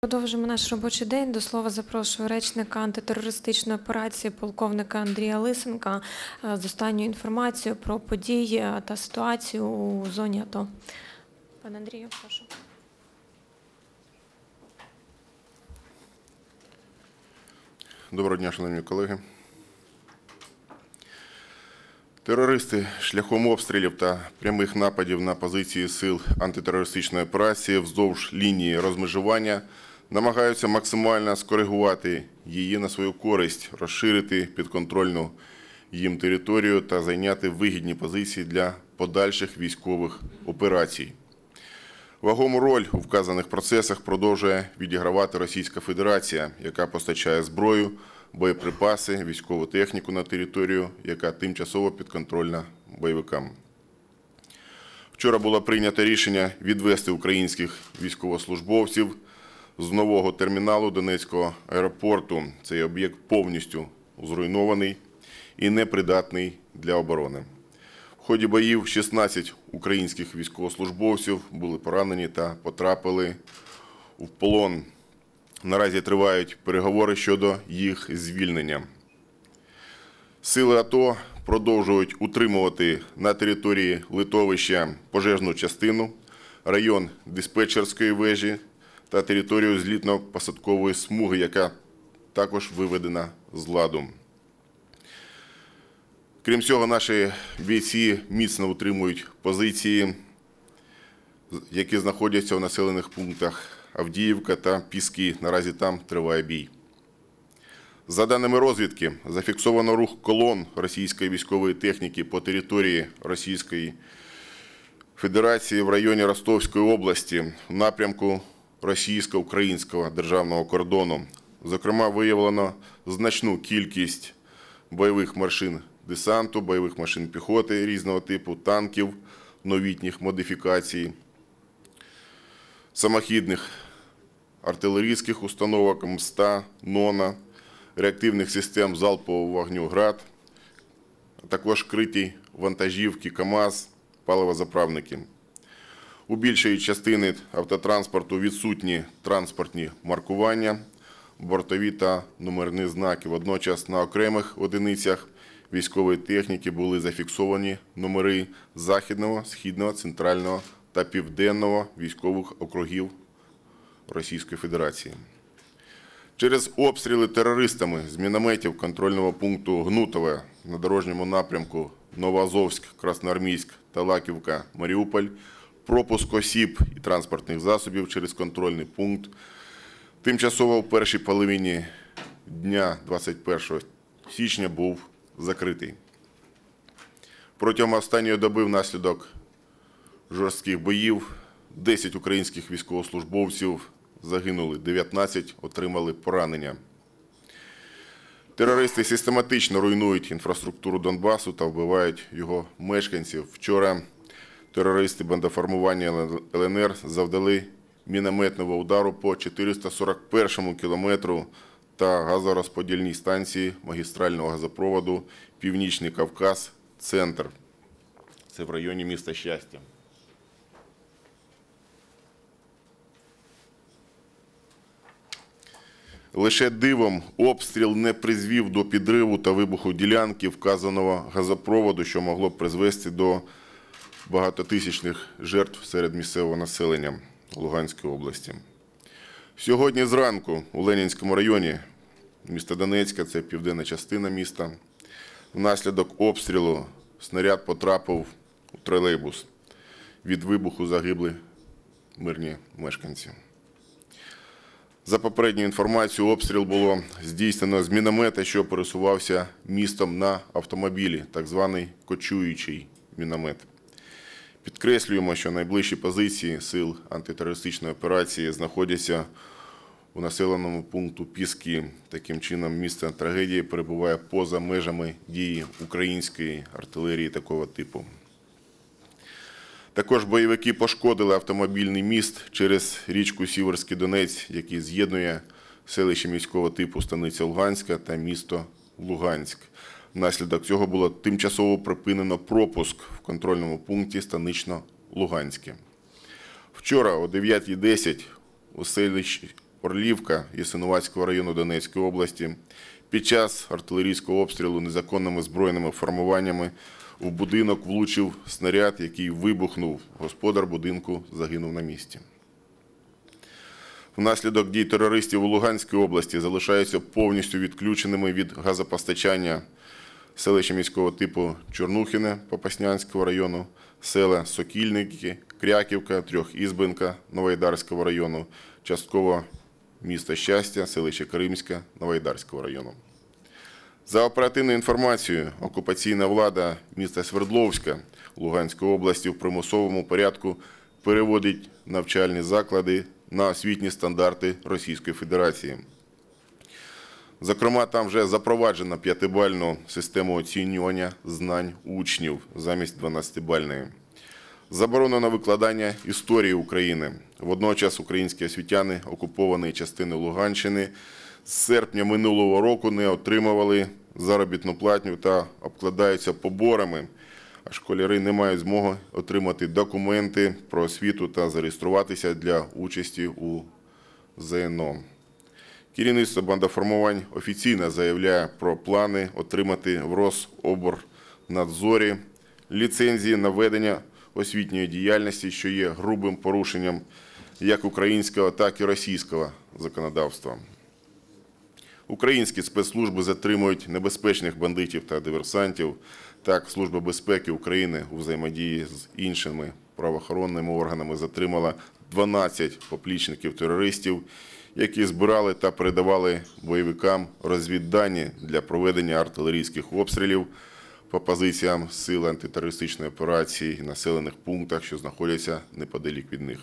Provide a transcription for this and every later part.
Продовжимо наш робочий день. До слова запрошую речника антитерористичної операції полковника Андрія Лисенка е, з останньою інформацією про події е, та ситуацію у зоні АТО. Пане Андрію, прошу. Доброго дня, шановні колеги. Терористи шляхом обстрілів та прямих нападів на позиції сил антитерористичної операції вздовж лінії розмежування намагаються максимально скоригувати її на свою користь, розширити підконтрольну їм територію та зайняти вигідні позиції для подальших військових операцій. Вагому роль у вказаних процесах продовжує відігравати Російська Федерація, яка постачає зброю, боєприпаси, військову техніку на територію, яка тимчасово підконтрольна бойовикам. Вчора було прийнято рішення відвести українських військовослужбовців з нового терміналу Донецького аеропорту. Цей об'єкт повністю зруйнований і непридатний для оборони. В ході боїв 16 українських військовослужбовців були поранені та потрапили в полон. Наразі тривають переговори щодо їх звільнення. Сили АТО продовжують утримувати на території литовища пожежну частину, район диспетчерської вежі та територію злітно-посадкової смуги, яка також виведена з ладу. Крім цього, наші бійці міцно утримують позиції, які знаходяться в населених пунктах Авдіївка та Піски. Наразі там триває бій. За даними розвідки, зафіксовано рух колон російської військової техніки по території Російської Федерації в районі Ростовської області в напрямку російсько-українського державного кордону. Зокрема, виявлено значну кількість бойових машин десанту, бойових машин піхоти різного типу, танків новітніх модифікацій, самохідних артилерійських установок МСТА, НОНА, реактивних систем залпового вогню ГРАД, а також криті вантажівки КАМАЗ, паливозаправники. У більшої частини автотранспорту відсутні транспортні маркування, бортові та номерні знаки. Водночас на окремих одиницях військової техніки були зафіксовані номери Західного, Східного, Центрального та Південного військових округів Російської Федерації. Через обстріли терористами з мінометів контрольного пункту Гнутове на дорожньому напрямку Новоазовськ, Красноармійськ, Талаківка, Маріуполь, пропуск осіб і транспортних засобів через контрольний пункт тимчасово в першій половині дня 21 січня був закритий. Протягом останньої доби внаслідок жорстких боїв 10 українських військовослужбовців загинули, 19 отримали поранення. Терористи систематично руйнують інфраструктуру Донбасу та вбивають його мешканців. Вчора терористи бандоформування ЛНР завдали мінометного удару по 441 кілометру та газорозподільній станції магістрального газопроводу Північний Кавказ, центр. Це в районі міста Щастя. Лише дивом обстріл не призвів до підриву та вибуху ділянки вказаного газопроводу, що могло призвести до багатотисячних жертв серед місцевого населення Луганської області. Сьогодні зранку у Ленінському районі міста Донецька, це південна частина міста, внаслідок обстрілу снаряд потрапив у тролейбус. Від вибуху загибли мирні мешканці. За попередньою інформацією, обстріл було здійснено з міномета, що пересувався містом на автомобілі, так званий кочуючий міномет. Підкреслюємо, що найближчі позиції сил антитерористичної операції знаходяться у населеному пункту Піски. Таким чином, місце трагедії перебуває поза межами дії української артилерії такого типу. Також бойовики пошкодили автомобільний міст через річку Сіверський Донець, який з'єднує селище міського типу Станиця Луганська та місто Луганськ. Внаслідок цього було тимчасово припинено пропуск в контрольному пункті Станично-Луганське. Вчора о 9.10 у селищі, Орлівка Ясинуватського району Донецької області під час артилерійського обстрілу незаконними збройними формуваннями в будинок влучив снаряд, який вибухнув. Господар будинку загинув на місці. Внаслідок дій терористів у Луганській області залишаються повністю відключеними від газопостачання селища міського типу Чорнухіне Попаснянського району, села Сокільники, Кряківка, Трьохізбинка Новоайдарського району, частково місто Щастя, селище Кримське Новоайдарського району. За оперативною інформацією, окупаційна влада міста Свердловська Луганської області в примусовому порядку переводить навчальні заклади на освітні стандарти Російської Федерації. Зокрема, там вже запроваджена п'ятибальну систему оцінювання знань учнів замість 12-бальної. Заборонено викладання історії України. Водночас українські освітяни окупованої частини Луганщини з серпня минулого року не отримували заробітну платню та обкладаються поборами, а школяри не мають змоги отримати документи про освіту та зареєструватися для участі у ЗНО. Керівництво бандоформувань офіційно заявляє про плани отримати в Рособорнадзорі ліцензії на ведення освітньої діяльності, що є грубим порушенням як українського, так і російського законодавства. Українські спецслужби затримують небезпечних бандитів та диверсантів. Так, Служба безпеки України у взаємодії з іншими правоохоронними органами затримала 12 поплічників терористів, які збирали та передавали бойовикам розвіддані для проведення артилерійських обстрілів по позиціям сил антитерористичної операції і населених пунктах, що знаходяться неподалік від них.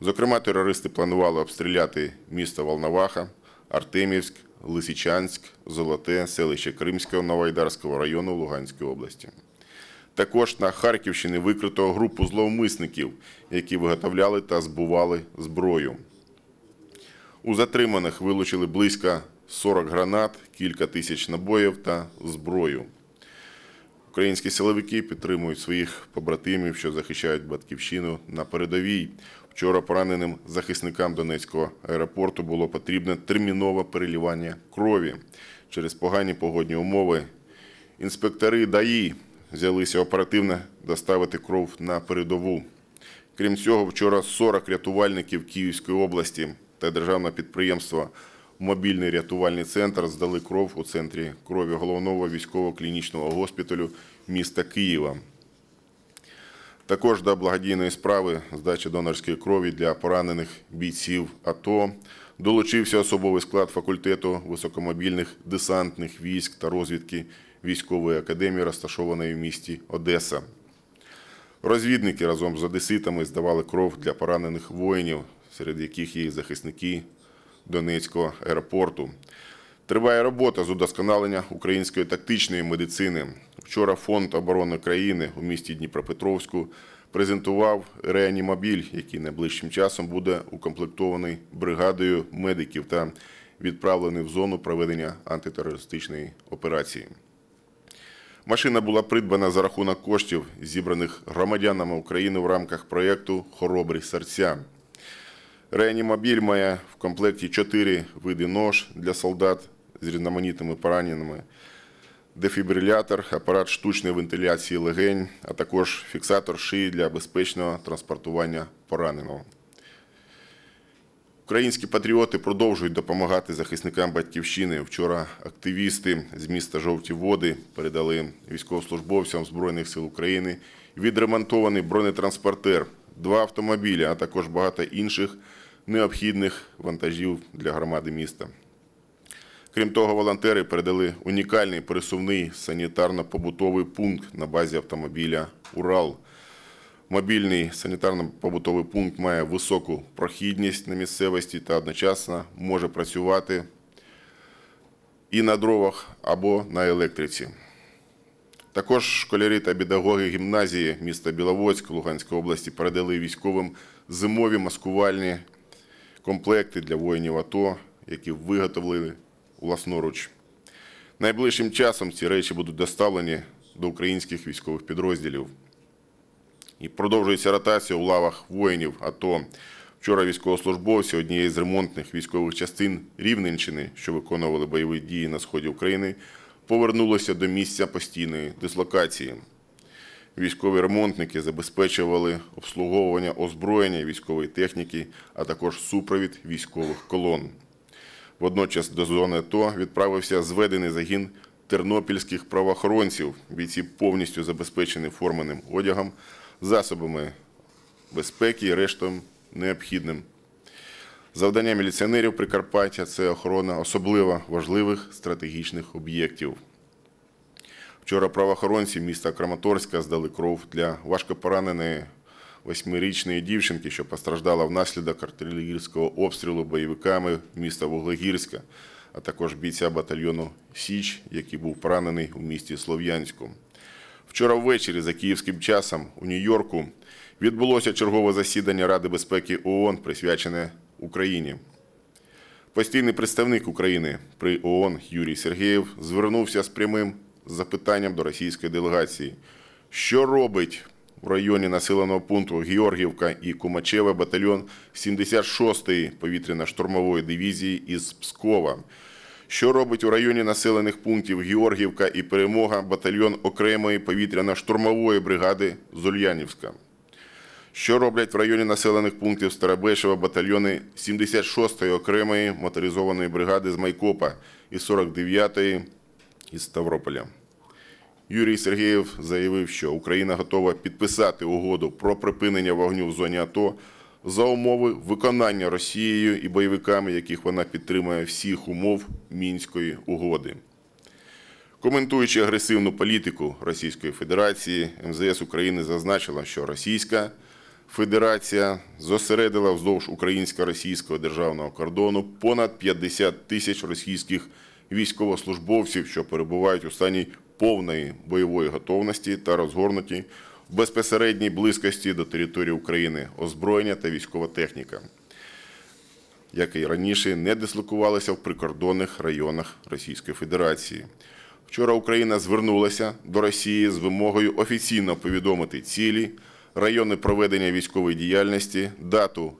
Зокрема, терористи планували обстріляти місто Волноваха, Артемівськ, Лисичанськ, Золоте, селище Кримського Новайдарського району Луганської області. Також на Харківщині викрито групу зловмисників, які виготовляли та збували зброю. У затриманих вилучили близько 40 гранат, кілька тисяч набоїв та зброю. Українські силовики підтримують своїх побратимів, що захищають батьківщину на передовій. Вчора пораненим захисникам Донецького аеропорту було потрібне термінове перелівання крові. Через погані погодні умови інспектори ДАІ взялися оперативно доставити кров на передову. Крім цього, вчора 40 рятувальників Київської області та державне підприємство Мобільний рятувальний центр здали кров у центрі крові головного військово-клінічного госпіталю міста Києва. Також до благодійної справи здачі донорської крові для поранених бійців АТО долучився особовий склад факультету високомобільних десантних військ та розвідки військової академії, розташованої в місті Одеса. Розвідники разом з одеситами здавали кров для поранених воїнів, серед яких є захисники Донецького аеропорту. Триває робота з удосконалення української тактичної медицини. Вчора Фонд оборони країни у місті Дніпропетровську презентував реанімобіль, який найближчим часом буде укомплектований бригадою медиків та відправлений в зону проведення антитерористичної операції. Машина була придбана за рахунок коштів, зібраних громадянами України в рамках проєкту Хоробрі серця. Реанімобіль має в комплекті чотири види нож для солдат з різноманітними пораненнями, дефібрилятор, апарат штучної вентиляції легень, а також фіксатор шиї для безпечного транспортування пораненого. Українські патріоти продовжують допомагати захисникам батьківщини. Вчора активісти з міста Жовті Води передали військовослужбовцям Збройних сил України відремонтований бронетранспортер, два автомобілі, а також багато інших необхідних вантажів для громади міста. Крім того, волонтери передали унікальний пересувний санітарно-побутовий пункт на базі автомобіля Урал. Мобільний санітарно-побутовий пункт має високу прохідність на місцевості та одночасно може працювати і на дровах або на електриці. Також школярі та педагоги гімназії міста Біловодськ Луганської області передали військовим зимові маскувальні комплекти для воїнів АТО, які виготовили власноруч. Найближчим часом ці речі будуть доставлені до українських військових підрозділів. І продовжується ротація у лавах воїнів АТО. Вчора військовослужбовці однієї з ремонтних військових частин Рівненщини, що виконували бойові дії на сході України, повернулися до місця постійної дислокації. Військові ремонтники забезпечували обслуговування озброєння військової техніки, а також супровід військових колон. Водночас до зони АТО відправився зведений загін тернопільських правоохоронців. Бійці повністю забезпечені форменим одягом, засобами безпеки і рештом необхідним. Завдання міліціонерів Прикарпаття це охорона особливо важливих стратегічних об'єктів. Вчора правоохоронці міста Краматорська здали кров для важкопораненої восьмирічної дівчинки, що постраждала внаслідок артилерійського обстрілу бойовиками міста Вуглегірська, а також бійця батальйону Січ, який був поранений у місті Слов'янську. Вчора ввечері за київським часом у Нью-Йорку відбулося чергове засідання Ради безпеки ООН, присвячене Україні. Постійний представник України при ООН Юрій Сергеєв звернувся з прямим запитанням до російської делегації, що робить в районі населеного пункту Георгівка і Кумачеве батальйон 76-ї повітряно-штурмової дивізії із Пскова. Що робить у районі населених пунктів Георгівка і Перемога батальйон окремої повітряно-штурмової бригади з Ульянівська? Що роблять в районі населених пунктів Старобешева батальйони 76-ї окремої моторизованої бригади з Майкопа і 49-ї із Ставрополя? Юрій Сергієв заявив, що Україна готова підписати угоду про припинення вогню в зоні АТО за умови виконання Росією і бойовиками, яких вона підтримує всіх умов Мінської угоди. Коментуючи агресивну політику Російської Федерації, МЗС України зазначила, що Російська Федерація зосередила вздовж українсько-російського державного кордону понад 50 тисяч російських військовослужбовців, що перебувають у стані повної бойової готовності та розгорнуті в безпосередній близькості до території України озброєння та військова техніка, як і раніше не дислокувалися в прикордонних районах Російської Федерації. Вчора Україна звернулася до Росії з вимогою офіційно повідомити цілі, райони проведення військової діяльності, дату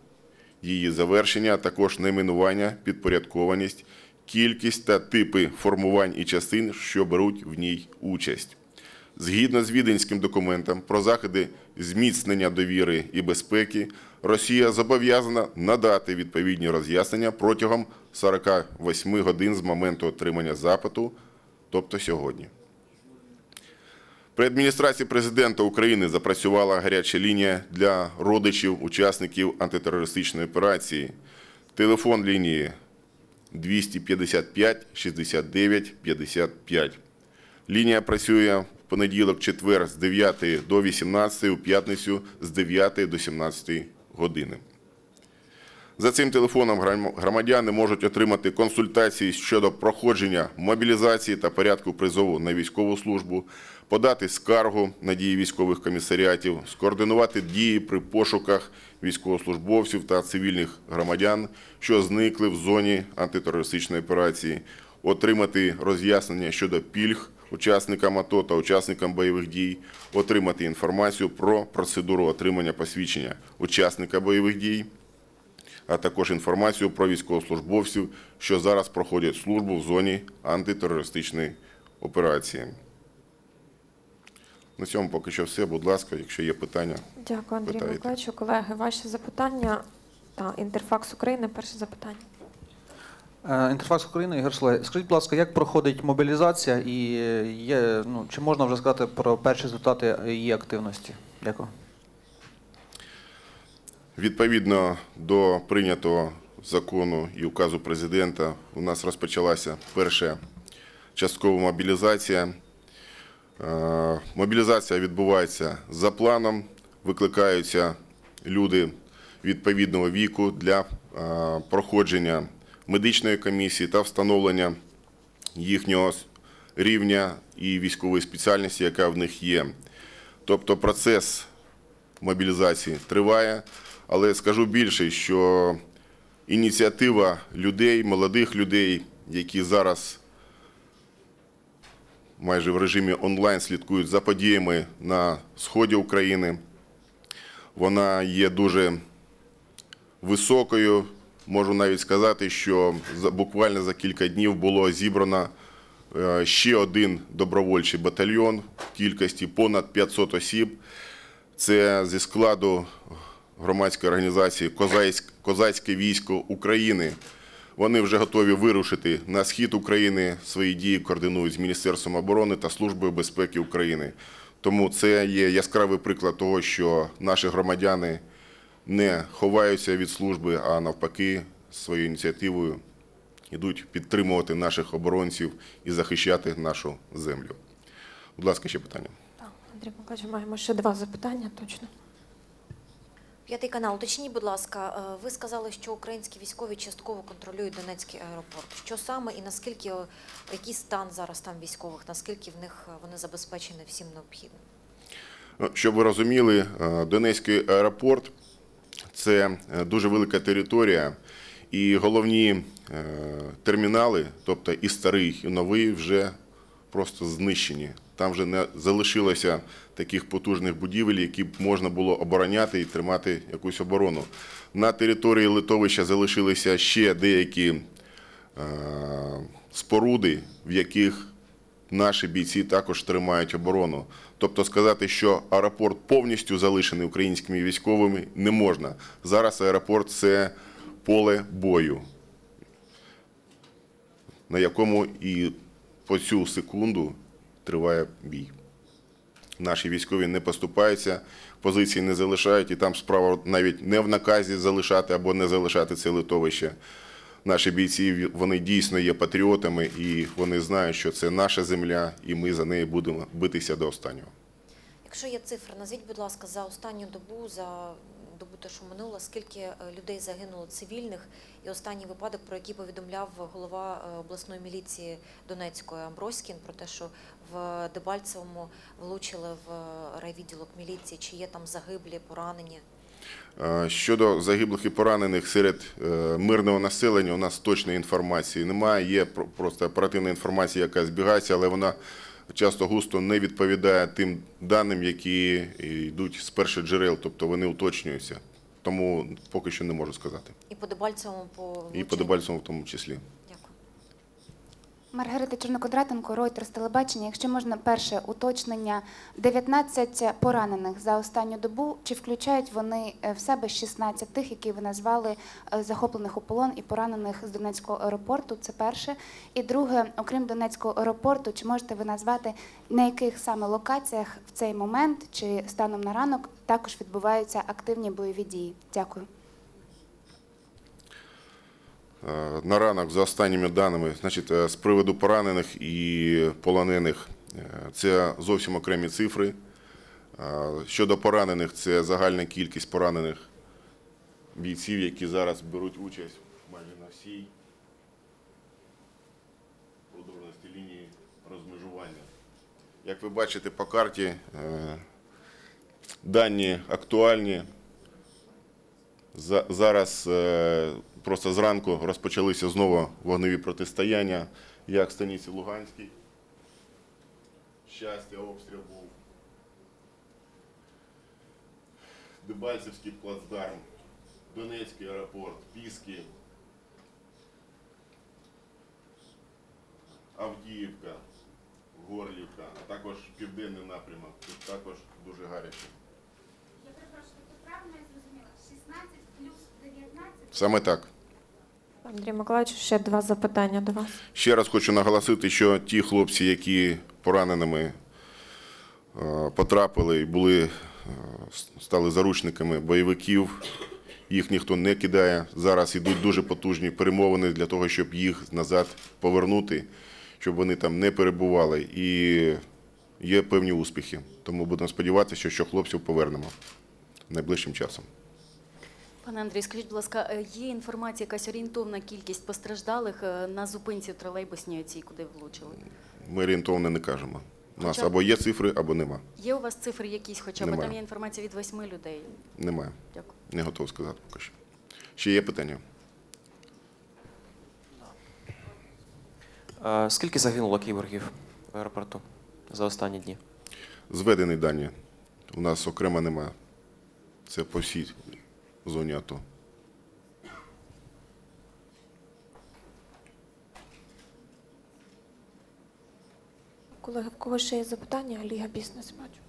її завершення, а також найменування, підпорядкованість, кількість та типи формувань і частин, що беруть в ній участь. Згідно з віденським документом про заходи зміцнення довіри і безпеки, Росія зобов'язана надати відповідні роз'яснення протягом 48 годин з моменту отримання запиту, тобто сьогодні. При адміністрації президента України запрацювала гаряча лінія для родичів учасників антитерористичної операції. Телефон лінії 255 69 55. Лінія працює в понеділок, четвер з 9 до 18, у п'ятницю з 9 до 17 години. За цим телефоном громадяни можуть отримати консультації щодо проходження мобілізації та порядку призову на військову службу, подати скаргу на дії військових комісаріатів, скоординувати дії при пошуках військовослужбовців та цивільних громадян, що зникли в зоні антитерористичної операції, отримати роз'яснення щодо пільг учасникам АТО та учасникам бойових дій, отримати інформацію про процедуру отримання посвідчення учасника бойових дій, а також інформацію про військовослужбовців, що зараз проходять службу в зоні антитерористичної операції. На цьому поки що все. Будь ласка, якщо є питання. Дякую, Андрію Питаєте. Миколаївичу. Колеги, ваші запитання та Інтерфакс України. Перше запитання. Е, Інтерфакс України, Ігор Шлей. Скажіть, будь ласка, як проходить мобілізація і е, є, ну, чи можна вже сказати про перші результати її активності? Дякую. Відповідно до прийнятого закону і указу президента, у нас розпочалася перша часткова мобілізація. Е, Мобілізація відбувається за планом, викликаються люди відповідного віку для е, проходження медичної комісії та встановлення їхнього рівня і військової спеціальності, яка в них є. Тобто процес мобілізації триває, але скажу більше, що ініціатива людей, молодих людей, які зараз майже в режимі онлайн слідкують за подіями на сході України, вона є дуже високою. Можу навіть сказати, що буквально за кілька днів було зібрано е, ще один добровольчий батальйон в кількості понад 500 осіб. Це зі складу громадської організації Козацьке військо України. Вони вже готові вирушити на схід України. Свої дії координують з Міністерством оборони та Службою безпеки України. Тому це є яскравий приклад того, що наші громадяни не ховаються від служби, а навпаки, своєю ініціативою йдуть підтримувати наших оборонців і захищати нашу землю. Будь ласка, ще питання. Так, Андрій Миколаївич, маємо ще два запитання, точно. П'ятий канал. Уточніть, будь ласка, е, ви сказали, що українські військові частково контролюють Донецький аеропорт. Що саме і наскільки е, який стан зараз там військових? Наскільки в них е, вони забезпечені всім необхідним? Ну, Щоб ви розуміли, Донецький аеропорт це дуже велика територія, і головні термінали, тобто і старий, і новий, вже просто знищені. Там вже не залишилося таких потужних будівель, які б можна було обороняти і тримати якусь оборону. На території литовища залишилися ще деякі е, споруди, в яких наші бійці також тримають оборону. Тобто сказати, що аеропорт повністю залишений українськими військовими, не можна. Зараз аеропорт це поле бою, на якому і по цю секунду триває бій. Наші військові не поступаються, позиції не залишають, і там справа навіть не в наказі залишати або не залишати це литовище. Наші бійці вони дійсно є патріотами, і вони знають, що це наша земля, і ми за неї будемо битися до останнього. Якщо є цифри, назвіть, будь ласка, за останню добу, за добу що минуло, скільки е, людей загинуло цивільних, і останній випадок, про який повідомляв голова е, обласної міліції Донецької Амброськін, про те, що в Дебальцевому влучили в е, райвідділок міліції, чи є там загиблі, поранені? Щодо загиблих і поранених серед мирного населення, у нас точної інформації немає. Є про- просто оперативна інформація, яка збігається, але вона часто густо не відповідає тим даним, які йдуть з перших джерел, тобто вони уточнюються. Тому поки що не можу сказати. І по Дебальцевому по І по? Дебальцевому в тому числі. Маргарита Чорнокодратенко, Reuters телебачення. Якщо можна, перше уточнення 19 поранених за останню добу. Чи включають вони е, в себе 16 тих, які ви назвали е, захоплених у полон і поранених з Донецького аеропорту? Це перше. І друге, окрім Донецького аеропорту, чи можете ви назвати на яких саме локаціях в цей момент чи станом на ранок також відбуваються активні бойові дії? Дякую. Е, На ранок, за останніми даними, значить, е, з приводу поранених і полонених, е, це зовсім окремі цифри. Щодо поранених, це загальна кількість поранених бійців, які зараз беруть участь майже на всій продовженості лінії розмежування. Як ви бачите по карті, дані актуальні. Зараз просто зранку розпочалися знову вогневі протистояння, як в станиці Луганській. Щастя, обстріл був. Дебальцевський плацдарм, Донецький аеропорт, Піски, Авдіївка, Горлівка, а також південний напрямок. Тут також дуже гаряче. Я перепрошую, правильно я зрозуміла? 16 плюс 19? Саме так. Андрій Миколаївич, ще два запитання до вас. Ще раз хочу наголосити, що ті хлопці, які пораненими е, потрапили і були, е, стали заручниками бойовиків, їх ніхто не кидає. Зараз йдуть дуже потужні перемовини для того, щоб їх назад повернути, щоб вони там не перебували. І є певні успіхи. Тому будемо сподіватися, що хлопців повернемо найближчим часом. Пане Андрій, скажіть, будь ласка, е, є інформація, якась орієнтовна кількість постраждалих е, на зупинці в тролейбусній оцій, куди влучили? Ми орієнтовно не кажемо. У нас Хоча- або є цифри, або нема. Є у вас цифри якісь, хоча б там є інформація від восьми людей. Немає. Дякую. Не готов сказати поки що. Ще є питання? Скільки загинуло кіборгів в аеропорту за останні дні? Зведені дані. У нас окремо немає. Це по всій в зоні АТО. Колеги, в кого ще є запитання? Ліга бізнес бачу.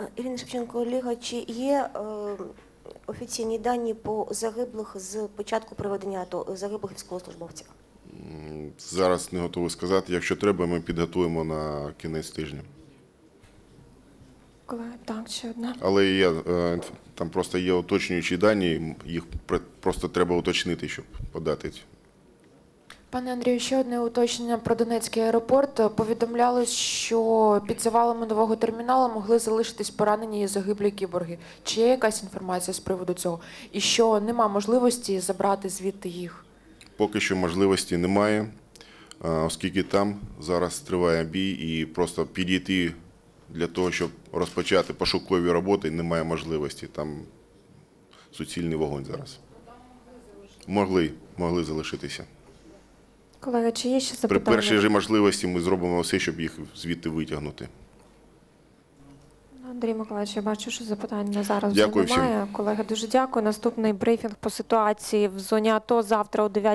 Е, Ірина Шевченко, Ліга, чи є е, офіційні дані по загиблих з початку проведення АТО, загиблих військовослужбовців? Зараз не готовий сказати. Якщо треба, ми підготуємо на кінець тижня. Колеги, так, ще одна. Але є, е, там просто є уточнюючі дані, їх просто треба уточнити, щоб подати. Пане Андрію, ще одне уточнення про Донецький аеропорт. Повідомлялось, що під завалами нового терміналу могли залишитись поранені і загиблі кіборги. Чи є якась інформація з приводу цього? І що нема можливості забрати звідти їх? Поки що можливості немає, оскільки там зараз триває бій і просто підійти для того, щоб розпочати пошукові роботи, немає можливості. Там суцільний вогонь зараз. Могли, могли залишитися. Колеги, чи є ще запитання? При першій же можливості ми зробимо все, щоб їх звідти витягнути. Андрій Миколаївич, я бачу, що запитань на зараз Дякую вже всім. немає. Колеги, дуже дякую. Наступний брифінг по ситуації в зоні АТО завтра о 9